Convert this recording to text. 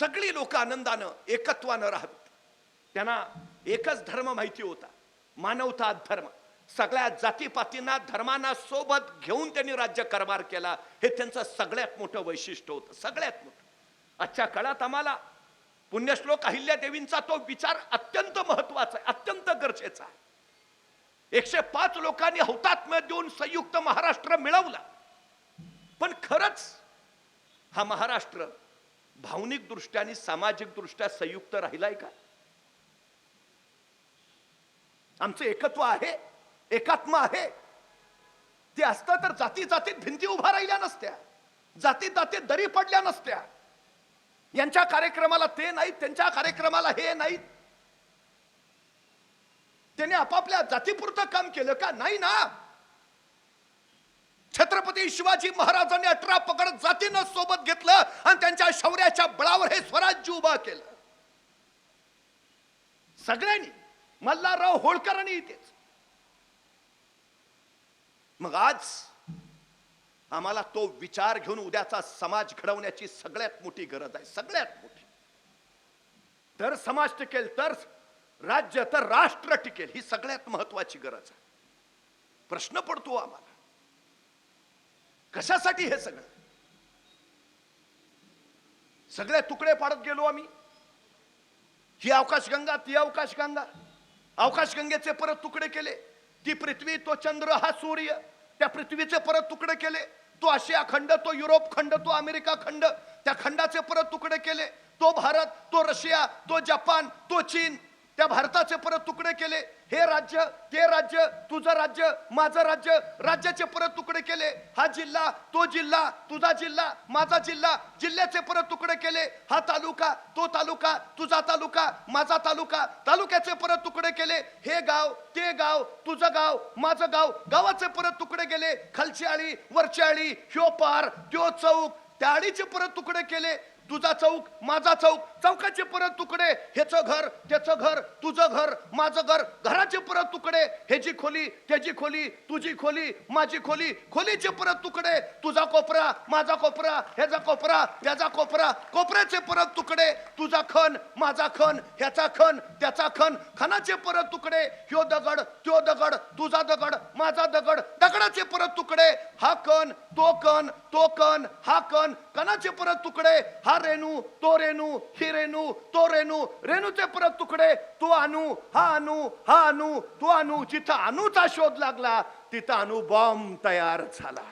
सगळी लोक आनंदानं एकत्वानं राहावीत. त्यांना एकच धर्म माहिती होता मानवता धर्म. सगळ्या जातीपातींना धर्मांना सोबत घेऊन त्यांनी राज्य कारभार केला. हे त्यांचं सगळ्यात मोठं वैशिष्ट्य होतं सगळ्यात मोठं. आजच्या काळात आम्हाला पुण्यश्लोक अहिल्या देवींचा तो विचार अत्यंत महत्त्वाचा आहे अत्यंत गरजेचा आहे. एकशे पाच लोकांनी हौतात्म्य देऊन संयुक्त महाराष्ट्र मिळवला. पण खरंच हा महाराष्ट्र भावनिक दृष्ट्या आणि सामाजिक दृष्ट्या संयुक्त राहिलाय का? आमचं एकत्व आहे एकात्म आहे. ते असतं तर जाती जातीत भिंती उभा राहिल्या नसत्या जाती जातीत दरी पडल्या नसत्या. यांच्या कार्यक्रमाला ते नाहीत त्यांच्या कार्यक्रमाला हे नाहीत. त्याने आपापल्या जातीपुरतं काम केलं का? नाही ना. छत्रपती शिवाजी महाराजांनी अठरा पकड जातीनं सोबत घेतलं आणि त्यांच्या शौर्याच्या बळावर हे स्वराज्य उभा केलं. सगळ्यांनी मल्हारराव होळकरांनी इथेच. मग आज आम्हाला तो विचार घेऊन उद्याचा समाज घडवण्याची सगळ्यात मोठी गरज आहे सगळ्यात मोठी. तर समाज टिकेल तर राज्य तर राष्ट्र टिकेल ही सगळ्यात महत्वाची गरज आहे. प्रश्न पडतो आम्हाला. कशासाठी हे सगळं? सगळे तुकडे पाडत गेलो आम्ही. ही अवकाशगंगा ती अवकाशगंगा. अवकाशगंगेचे परत तुकडे केले. ती पृथ्वी तो चंद्र हा सूर्य. त्या पृथ्वीचे परत तुकडे केले. तो आशिया खंड तो युरोप खंड तो अमेरिका खंड त्या खंडाचे परत तुकडे केले. तो भारत तो रशिया तो जपान तो चीन त्या भारताचे परत तुकडे केले. हे राज्य ते राज्य तुझं राज्य माझं राज्य राज्याचे परत तुकडे केले. हा जिल्हा तो जिल्हा तुझा जिल्हा माझा जिल्हा जिल्ह्याचे परत तुकडे केले. हा तालुका तो तालुका तुझा तालुका माझा तालुका तालुक्याचे परत तुकडे केले. हे गाव ते गाव तुझं गाव माझं गाव गावाचे परत तुकडे गेले खालची आळी वरची आळी ह्यो पार त्यो चौक त्या आळीचे परत तुकडे केले तुझा चौक माझा चौक चौकाचे परत तुकडे ह्याचं घर त्याचं घर तुझं घर माझं घर घराचे परत तुकडे ह्याची खोली त्याची खोली तुझी खोली माझी खोली खोलीचे परत तुकडे तुझा कोपरा माझा कोपरा ह्याचा कोपरा त्याचा कोपरा कोपऱ्याचे परत तुकडे तुझा खण माझा खण ह्याचा खण त्याचा खण खणाचे परत तुकडे ह्यो दगड त्यो दगड तुझा दगड माझा दगड दगडाचे परत तुकडे हा कण तो कण तो कण हा कण कणाचे परत तुकडे हा रेणू तो रेणू ही रेणू तो रेणू रेणूचे परत तुकडे तो अनु हा अणू हा अणू तो अणू जिथं अणूचा शोध लागला तिथं अणू बॉम्ब तयार झाला.